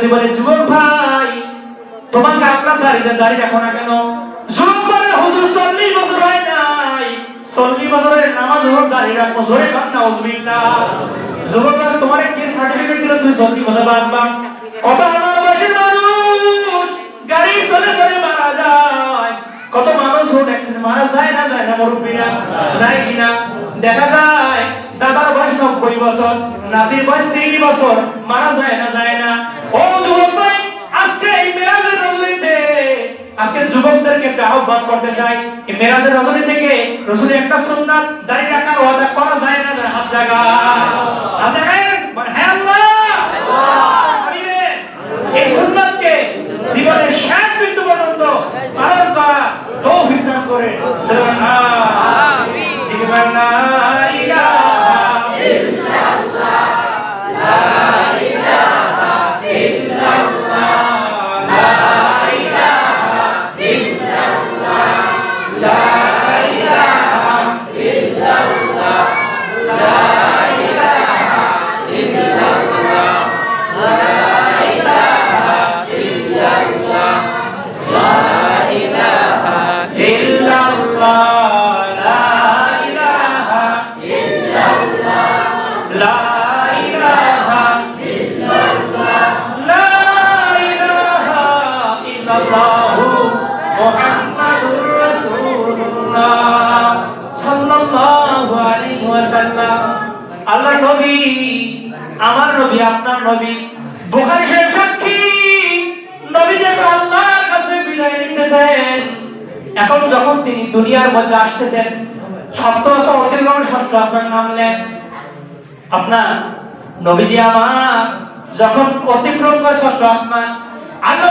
যদি বলে, যুবক ভাই, তোমাকে আপনার দাঁড়িয়ে দাঁড়িয়ে রাখো না কেন? যুবক বলে, হুজুর, চল্লিশ বছর হয় নাই। চল্লিশ বছরের নামাজ হলো দাঁড়িয়ে রাখব জোরে কান না, উজবিল্লাহ। যুবক তোমার কে সার্টিফিকেট দিল? তুই চল্লিশ বছর বাঁচবা? কত আমার বয়সের মানুষ গাড়ির তলে পড়ে মারা যায়। কত মানুষ রোড অ্যাক্সিডেন্ট মারা যায় না যায় না মুরব্বীরা যায় কিনা দেখা যায়, দাদার বয়স নব্বই বছর, নাতির বয়স তিরিশ বছর, মারা যায় না যায় না। আজকে যুবকদেরকে একটা আহ্বান করতে চাই এই মেরাজের রজনী থেকে রসুলের একটা সুন্নাত দাঁড়িয়ে রাখার ওয়াদা করা যায় না হাত জায়গা মুহাম্মাদুর রাসূলুল্লাহ। সাল্লাল্লাহু আলাইহি ওয়াসাল্লাম। নবী, আমার নবী, আপনার নবী। বুখারী শরীফ সাক্ষী। নবী যে আল্লাহর কাছে বিদায় এখন যখন তিনি দুনিয়ার মধ্যে আসতেছেন সপ্ত বছর অতিক্রমে ষষ্ঠ আসমান নামলেন আপনার নবীজি আমার, যখন অতিক্রম করে ষষ্ঠ আসমান আল্লাহ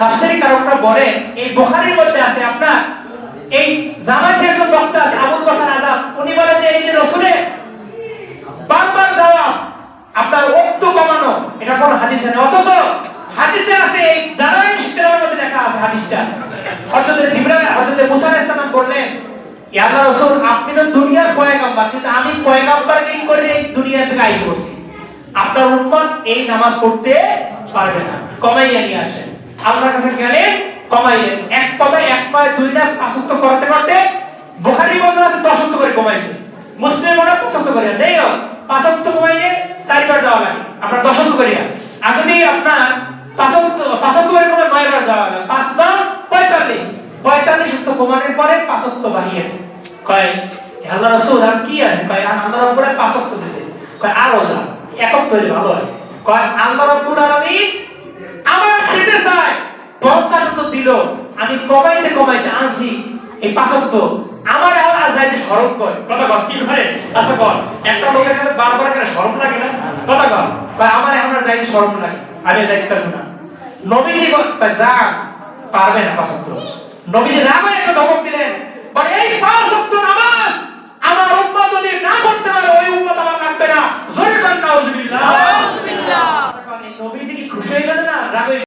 তাফসীরি কারকরা বলে এই বুখারীর মধ্যে আছে আপনার, এই জামাতে একজন বক্তা আছে, আবুল বকর আজাদ, উনি বলে যে, এই যে রাসূলের বারবার যাওয়া আপনার ওক্ত কমানো, এটা কোন হাদিসে নেই। অথচ হাদিসে আছে, এই জানাই শিখতের মধ্যে লেখা আছে হাদিসটা। হযরত জিবরাইল, হযরত মুসা আলাইহিস সালাম বললেন, ইয়া আল্লাহ রাসূল, আপনি তো দুনিয়ার পয়গাম্বর, কিন্তু আমি পয়গাম্বরগিরি করে এই দুনিয়া থেকে আইস করছি আপনার উম্মত এই নামাজ পড়তে পারবে না। কমাইয়া নিয়ে আসেন। আল্লাহর কাছে গেলেন কমাইলেন। এক পদে এক পায়ে দুই না পাঁচত্ব করতে করতে বুখারী বর্ণনা আছে, দশত্ব করে কমাইছে। মুসলিম ওরা পছন্দ করে যাই হোক, পাঁচত্ব কমাইলে চারিবার যাওয়া লাগে। আপনার দশত্ব করিয়া। আর যদি আপনার পাঁচত্ব পাঁচত্ব করে কমে নয়বার যাওয়া লাগে। পাঁচ নয় পঁয়তাল্লিশ। পঁয়তাল্লিশ তো কমানোর পরে পাঁচত্ব বাড়িয়েছে কয় আল্লাহ রসুল, আর কি আছে? কয়, আর আল্লাহ রব্বুল পাঁচত্ব দিছে। কয়, আরও যা। একক তৈরি ভালো হয়। কয়, আল্লাহ রব্বুল আলামিন আমার দিতে পঞ্চাশ তো দিল আমি কমাইতে কমাইতে আনছি। এই পাঁচত্ব আমার আওয়াজ যাইতে শরম করে। কথা কর কি করে? আচ্ছা কর একটা লোকের কাছে বারবার করে শরম লাগে না? কথা কর আমার এখন আর যাইতে শরম লাগে। আমি যাইতে পারব না। নবীজি যা পারবে না পাঁচত্ব নবীজি রাগে একটা ধমক দিলেন। বলে এই পাঁচত্ব নামাজ আমার উম্মত যদি না করতে পারে ওই উম্মত আমার লাগবে না। জোরে কান্না উজবিল্লাহ নবীজি কি খুশি হয়ে গেল না রাগে